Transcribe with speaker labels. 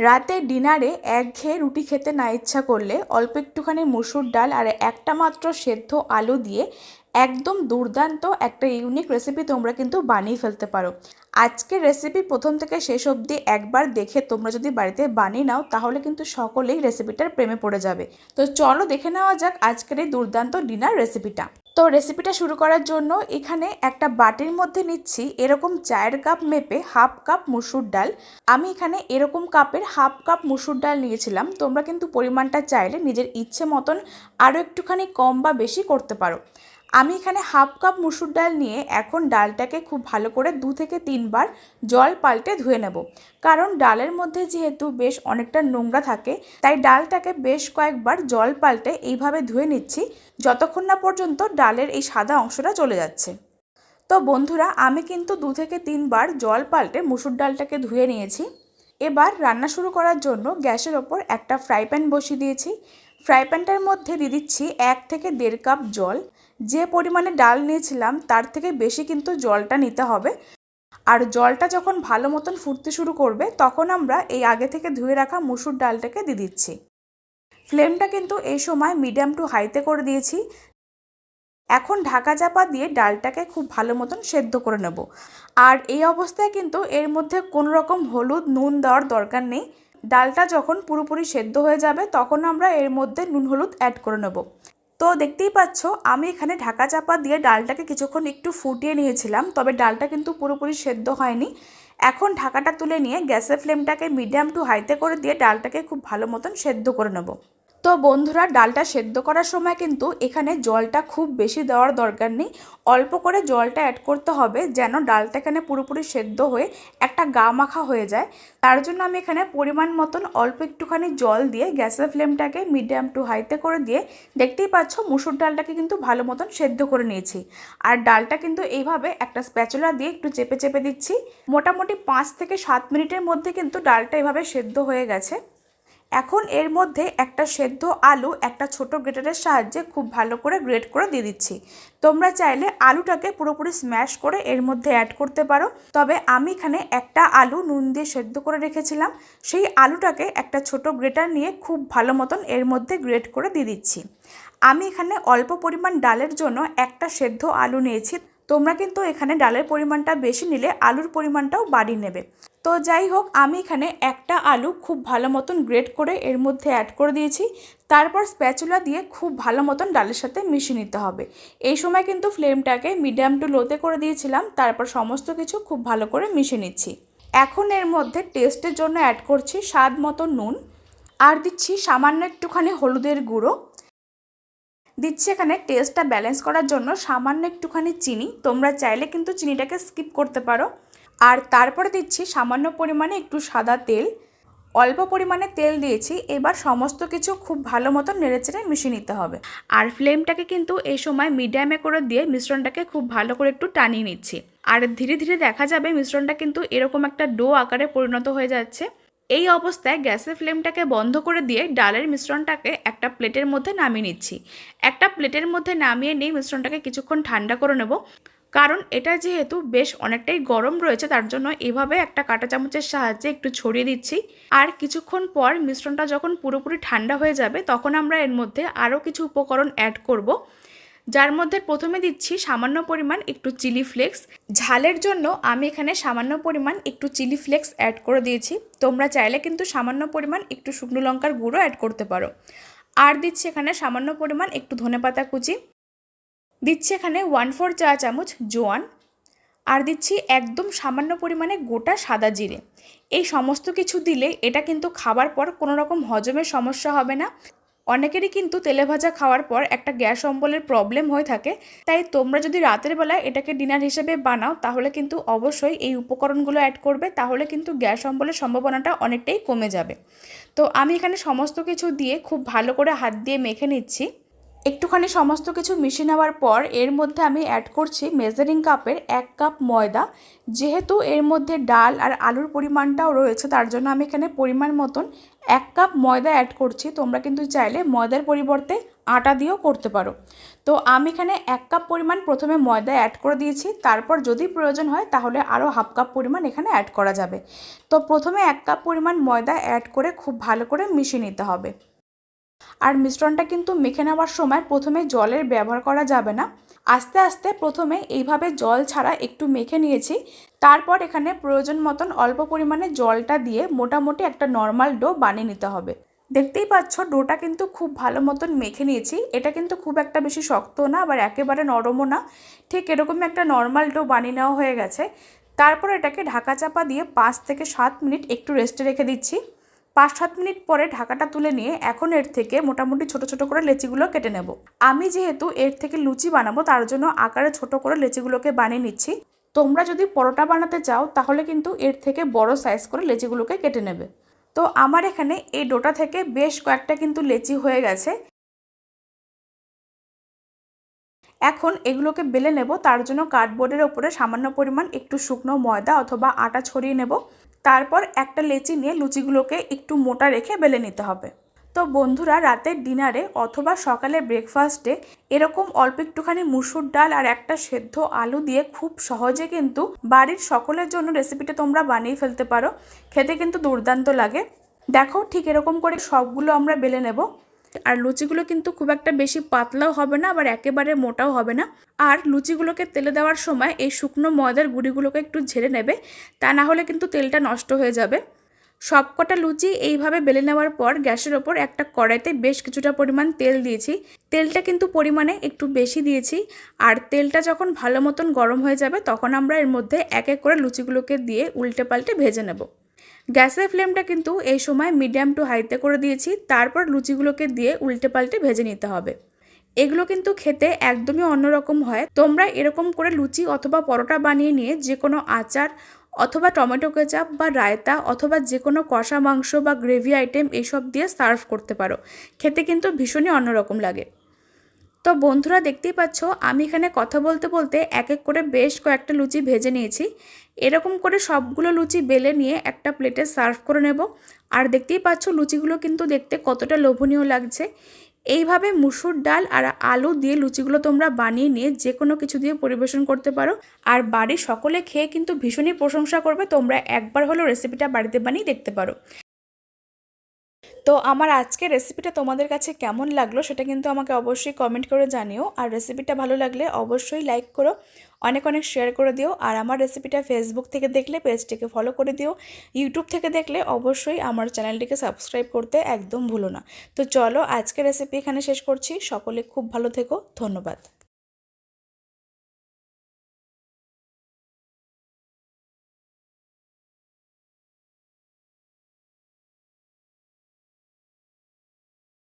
Speaker 1: রাতে ডিনারে একঘেয়ে রুটি খেতে না ইচ্ছা করলে অল্প একটুখানি মুসুর ডাল আর একটা মাত্র সেদ্ধ আলু দিয়ে একদম দুর্দান্ত একটা ইউনিক রেসিপি তোমরা কিন্তু বানিয়ে ফেলতে পারো। আজকের রেসিপি প্রথম থেকে শেষ অবধি একবার দেখে তোমরা যদি বাড়িতে বানিয়ে নাও, তাহলে কিন্তু সকলেই রেসিপিটার প্রেমে পড়ে যাবে। তো চলো দেখে নেওয়া যাক আজকের এই দুর্দান্ত ডিনার রেসিপিটা তো রেসিপিটা শুরু করার জন্য এখানে একটা বাটির মধ্যে নিচ্ছি এরকম চায়ের কাপ মেপে হাফ কাপ মুসুর ডাল। আমি এখানে এরকম কাপের হাফ কাপ মুসুর ডাল নিয়েছিলাম। তোমরা কিন্তু পরিমাণটা চাইলে নিজের ইচ্ছে মতন আরও একটুখানি কম বা বেশি করতে পারো। আমি এখানে হাফ কাপ মুসুর ডাল নিয়ে এখন ডালটাকে খুব ভালো করে দু থেকে তিনবার জল পাল্টে ধুয়ে নেব। কারণ ডালের মধ্যে যেহেতু বেশ অনেকটা নোংরা থাকে, তাই ডালটাকে বেশ কয়েকবার জল পাল্টে এইভাবে ধুয়ে নিচ্ছি, যতক্ষণ না পর্যন্ত ডালের এই সাদা অংশটা চলে যাচ্ছে। তো বন্ধুরা, আমি কিন্তু দু থেকে তিনবার জল পাল্টে মুসুর ডালটাকে ধুয়ে নিয়েছি। এবার রান্না শুরু করার জন্য গ্যাসের ওপর একটা ফ্রাই প্যান বসিয়ে দিয়েছি। ফ্রাই প্যানটার মধ্যে দিয়ে দিচ্ছি এক থেকে দেড় কাপ জল। যে পরিমাণে ডাল নিয়েছিলাম, তার থেকে বেশি কিন্তু জলটা নিতে হবে। আর জলটা যখন ভালো মতন ফুটতে শুরু করবে, তখন আমরা এই আগে থেকে ধুয়ে রাখা মুসুর ডালটাকে দিয়ে দিচ্ছি। ফ্লেমটা কিন্তু এই সময় মিডিয়াম টু হাইতে করে দিয়েছি। এখন ঢাকা চাপা দিয়ে ডালটাকে খুব ভালো মতন সেদ্ধ করে নেব। আর এই অবস্থায় কিন্তু এর মধ্যে কোনো রকম হলুদ, নুন দেওয়ার দরকার নেই। ডালটা যখন পুরোপুরি সেদ্ধ হয়ে যাবে, তখন আমরা এর মধ্যে নুন হলুদ অ্যাড করে নেব। তো দেখতেই পাচ্ছ, আমি এখানে ঢাকা চাপা দিয়ে ডালটাকে কিছুক্ষণ একটু ফুটিয়ে নিয়েছিলাম, তবে ডালটা কিন্তু পুরোপুরি সেদ্ধ হয়নি। এখন ঢাকাটা তুলে নিয়ে গ্যাসের ফ্লেমটাকে মিডিয়াম টু হাইতে করে দিয়ে ডালটাকে খুব ভালো মতন সেদ্ধ করে নেব। তো বন্ধুরা, ডালটা সেদ্ধ করার সময় কিন্তু এখানে জলটা খুব বেশি দেওয়ার দরকার নেই। অল্প করে জলটা অ্যাড করতে হবে যেন ডালটা এখানে পুরোপুরি সেদ্ধ হয়ে একটা গা মাখা হয়ে যায়। তার জন্য আমি এখানে পরিমাণ মতন অল্প একটুখানি জল দিয়ে গ্যাসের ফ্লেমটাকে মিডিয়াম টু হাইতে করে দিয়ে দেখতেই পাচ্ছ মুসুর ডালটাকে কিন্তু ভালো মতন সেদ্ধ করে নিয়েছি। আর ডালটা কিন্তু এইভাবে একটা স্প্যাচুলা দিয়ে একটু চেপে চেপে দিচ্ছি। মোটামুটি পাঁচ থেকে সাত মিনিটের মধ্যে কিন্তু ডালটা এভাবে সেদ্ধ হয়ে গেছে। এখন এর মধ্যে একটা সেদ্ধ আলু, একটা ছোট গ্রেটারের সাহায্যে খুব ভালো করে গ্রেট করে দিয়ে দিচ্ছি। তোমরা চাইলে আলুটাকে পুরোপুরি স্ম্যাশ করে এর মধ্যে অ্যাড করতে পারো। তবে আমি এখানে একটা আলু নুন দিয়ে সেদ্ধ করে রেখেছিলাম। সেই আলুটাকে একটা ছোট গ্রেটার নিয়ে খুব ভালো মতন এর মধ্যে গ্রেট করে দিয়ে দিচ্ছি। আমি এখানে অল্প পরিমাণ ডালের জন্য একটা সেদ্ধ আলু নিয়েছি। তোমরা কিন্তু এখানে ডালের পরিমাণটা বেশি নিলে আলুর পরিমাণটাও বাড়িয়ে নেবে। তো যাই হোক, আমি এখানে একটা আলু খুব ভালো মতন গ্রেট করে এর মধ্যে অ্যাড করে দিয়েছি। তারপর স্প্যাচুলা দিয়ে খুব ভালো মতন ডালের সাথে মিশিয়ে নিতে হবে। এই সময় কিন্তু ফ্লেমটাকে মিডিয়াম টু লোতে করে দিয়েছিলাম, তারপর সমস্ত কিছু খুব ভালো করে মিশিয়ে নিচ্ছি। এখন এর মধ্যে টেস্টের জন্য অ্যাড করছি স্বাদ মতো নুন, আর দিচ্ছি সামান্য একটুখানি হলুদের গুঁড়ো। দিচ্ছি এখানে টেস্টটা ব্যালেন্স করার জন্য সামান্য একটুখানি চিনি, তোমরা চাইলে কিন্তু চিনিটাকে স্কিপ করতে পারো। আর তারপরে দিচ্ছি সামান্য পরিমাণে একটু সাদা তেল। অল্প পরিমাণে তেল দিয়েছি, এবার সমস্ত কিছু খুব ভালো মতো নেড়েচেড়ে মিশিয়ে নিতে হবে। আর ফ্লেমটাকে কিন্তু এই সময় মিডিয়ামে করে দিয়ে মিশ্রণটাকে খুব ভালো করে একটু টানিয়ে নিচ্ছি। আর ধীরে ধীরে দেখা যাবে মিশ্রণটা কিন্তু এরকম একটা ডো আকারে পরিণত হয়ে যাচ্ছে। এই অবস্থায় গ্যাসের ফ্লেমটাকে বন্ধ করে দিয়ে ডালের মিশ্রণটাকে একটা প্লেটের মধ্যে নামিয়ে নিচ্ছি। একটা প্লেটের মধ্যে নামিয়ে নিয়ে মিশ্রণটাকে কিছুক্ষণ ঠান্ডা করে নেব। কারণ এটা যেহেতু বেশ অনেকটাই গরম রয়েছে, তার জন্য এভাবে একটা কাঁটা চামচের সাহায্যে একটু ছড়িয়ে দিচ্ছি। আর কিছুক্ষণ পর মিশ্রণটা যখন পুরোপুরি ঠান্ডা হয়ে যাবে, তখন আমরা এর মধ্যে আরও কিছু উপকরণ অ্যাড করব। যার মধ্যে প্রথমে দিচ্ছি সামান্য পরিমাণ একটু চিলি ফ্লেক্স। ঝালের জন্য আমি এখানে সামান্য পরিমাণ একটু চিলি ফ্লেক্স অ্যাড করে দিয়েছি। তোমরা চাইলে কিন্তু সামান্য পরিমাণ একটু শুকনো লঙ্কার গুঁড়ো অ্যাড করতে পারো। আর দিচ্ছি এখানে সামান্য পরিমাণ একটু ধনেপাতা কুচি। দিচ্ছি এখানে ওয়ান ফোর চা চামচ জোয়ান, আর দিচ্ছি একদম সামান্য পরিমাণে গোটা সাদা জিরে। এই সমস্ত কিছু দিলে এটা কিন্তু খাবার পর কোনো রকম হজমের সমস্যা হবে না। অনেকেরই কিন্তু তেলে ভাজা খাওয়ার পর একটা গ্যাস অম্বলের প্রবলেম হয়ে থাকে। তাই তোমরা যদি রাতের বেলায় এটাকে ডিনার হিসেবে বানাও, তাহলে কিন্তু অবশ্যই এই উপকরণগুলো অ্যাড করবে। তাহলে কিন্তু গ্যাস অম্বলের সম্ভাবনাটা অনেকটাই কমে যাবে। তো আমি এখানে সমস্ত কিছু দিয়ে খুব ভালো করে হাত দিয়ে মেখে নিচ্ছি। একটুখানি সমস্ত কিছু মিশিয়ে নেওয়ার পর এর মধ্যে আমি অ্যাড করছি মেজারিং কাপের এক কাপ ময়দা। যেহেতু এর মধ্যে ডাল আর আলুর পরিমাণটাও রয়েছে, তার জন্য আমি এখানে পরিমাণ মতন এক কাপ ময়দা অ্যাড করছি। তোমরা কিন্তু চাইলে ময়দার পরিবর্তে আটা দিয়েও করতে পারো। তো আমি এখানে এক কাপ পরিমাণ প্রথমে ময়দা অ্যাড করে দিয়েছি। তারপর যদি প্রয়োজন হয়, তাহলে আরও হাফ কাপ পরিমাণ এখানে অ্যাড করা যাবে। তো প্রথমে এক কাপ পরিমাণ ময়দা অ্যাড করে খুব ভালো করে মিশিয়ে নিতে হবে। আর মিশ্রণটা কিন্তু মেখে নেওয়ার সময় প্রথমে জলের ব্যবহার করা যাবে না। আস্তে আস্তে প্রথমে এইভাবে জল ছাড়া একটু মেখে নিয়েছি। তারপর এখানে প্রয়োজন মতন অল্প পরিমাণে জলটা দিয়ে মোটামুটি একটা নর্মাল ডো বানিয়ে নিতে হবে। দেখতেই পাচ্ছ, ডোটা কিন্তু খুব ভালো মতন মেখে নিয়েছি। এটা কিন্তু খুব একটা বেশি শক্ত না, আবার একেবারে নরমও না। ঠিক এরকমই একটা নর্মাল ডো বানিয়ে নেওয়া হয়ে গেছে। তারপর এটাকে ঢাকা চাপা দিয়ে পাঁচ থেকে সাত মিনিট একটু রেস্টে রেখে দিচ্ছি। পাঁচ সাত মিনিট পরে ঢাকাটা তুলে নিয়ে এখন এর থেকে মোটামুটি ছোট ছোট করে লেচিগুলো কেটে নেব। আমি যেহেতু এর থেকে লুচি বানাবো, তার জন্য আকারে ছোট করে লেচিগুলোকে বানিয়ে নিচ্ছি। তোমরা যদি পরোটা বানাতে চাও, তাহলে কিন্তু এর থেকে বড় সাইজ করে লেচিগুলোকে কেটে নেবে। তো আমার এখানে এই ডোটা থেকে বেশ কয়েকটা কিন্তু লেচি হয়ে গেছে। এখন এগুলোকে বেলে নেব। তার জন্য কার্ডবোর্ডের ওপরে সামান্য পরিমাণ একটু শুকনো ময়দা অথবা আটা ছড়িয়ে নেব। তারপর একটা লেচি নিয়ে লুচিগুলোকে একটু মোটা রেখে বেলে নিতে হবে। তো বন্ধুরা, রাতের ডিনারে অথবা সকালে ব্রেকফাস্টে এরকম অল্প একটুখানি মুসুর ডাল আর একটা সেদ্ধ আলু দিয়ে খুব সহজে কিন্তু বাড়ির সকলের জন্য রেসিপিটা তোমরা বানিয়ে ফেলতে পারো। খেতে কিন্তু দুর্দান্ত লাগে। দেখো ঠিক এরকম করে সবগুলো আমরা বেলে নেব। আর লুচিগুলো কিন্তু খুব একটা বেশি পাতলাও হবে না, আবার একেবারে মোটাও হবে না। আর লুচিগুলোকে তেলে দেওয়ার সময় এই শুকনো ময়দার গুঁড়িগুলোকে একটু ঝেড়ে নেবে, তা না হলে কিন্তু তেলটা নষ্ট হয়ে যাবে। সবকটা লুচি এইভাবে বেলে নেওয়ার পর গ্যাসের ওপর একটা কড়াইতে বেশ কিছুটা পরিমাণ তেল দিয়েছি। তেলটা কিন্তু পরিমাণে একটু বেশি দিয়েছি, আর তেলটা যখন ভালো মতন গরম হয়ে যাবে, তখন আমরা এর মধ্যে এক এক করে লুচিগুলোকে দিয়ে উল্টে পাল্টে ভেজে নেব। গ্যাসের ফ্লেমটা কিন্তু এই সময় মিডিয়াম টু হাইতে করে দিয়েছি, তারপর লুচিগুলোকে দিয়ে উল্টে পাল্টে ভেজে নিতে হবে। এগুলো কিন্তু খেতে একদমই অন্যরকম হয়। তোমরা এরকম করে লুচি অথবা পরোটা বানিয়ে নিয়ে যে কোনো আচার অথবা টমেটো কেচাপ বা রায়তা অথবা যে কোনো কষা মাংস বা গ্রেভি আইটেম এইসব দিয়ে সার্ভ করতে পারো। খেতে কিন্তু ভীষণই অন্যরকম লাগে। তো বন্ধুরা দেখতেই পাচ্ছ, আমি এখানে কথা বলতে বলতে এক এক করে বেশ কয়েকটা লুচি ভেজে নিয়েছি। এরকম করে সবগুলো লুচি বেলে নিয়ে একটা প্লেটে সার্ভ করে নেব। আর দেখতেই পাচ্ছ, লুচিগুলো কিন্তু দেখতে কতটা লোভনীয় লাগছে। এইভাবে মুসুর ডাল আর আলু দিয়ে লুচিগুলো তোমরা বানিয়ে নিয়ে যে কোনো কিছু দিয়ে পরিবেশন করতে পারো। আর বাড়ির সকলে খেয়ে কিন্তু ভীষণই প্রশংসা করবে, তোমরা একবার হলেও রেসিপিটা বাড়িতে বানিয়ে দেখতে পারো। তো আমার আজকের রেসিপিটা তোমাদের কাছে কেমন লাগল সেটা কিন্তু আমাকে অবশ্যই কমেন্ট করে জানিও। আর রেসিপিটা ভালো লাগলে অবশ্যই লাইক করো, অনেক অনেক শেয়ার করে দিও। আর আমার রেসিপিটা ফেসবুক থেকে দেখলে পেজটিকে ফলো করে দিও। ইউটিউব থেকে দেখলে অবশ্যই আমার চ্যানেলটিকে সাবস্ক্রাইব করতে একদম ভুলো না। তো চলো আজকের রেসিপি এখানে শেষ করছি। সকলে খুব ভালো থেকো। ধন্যবাদ।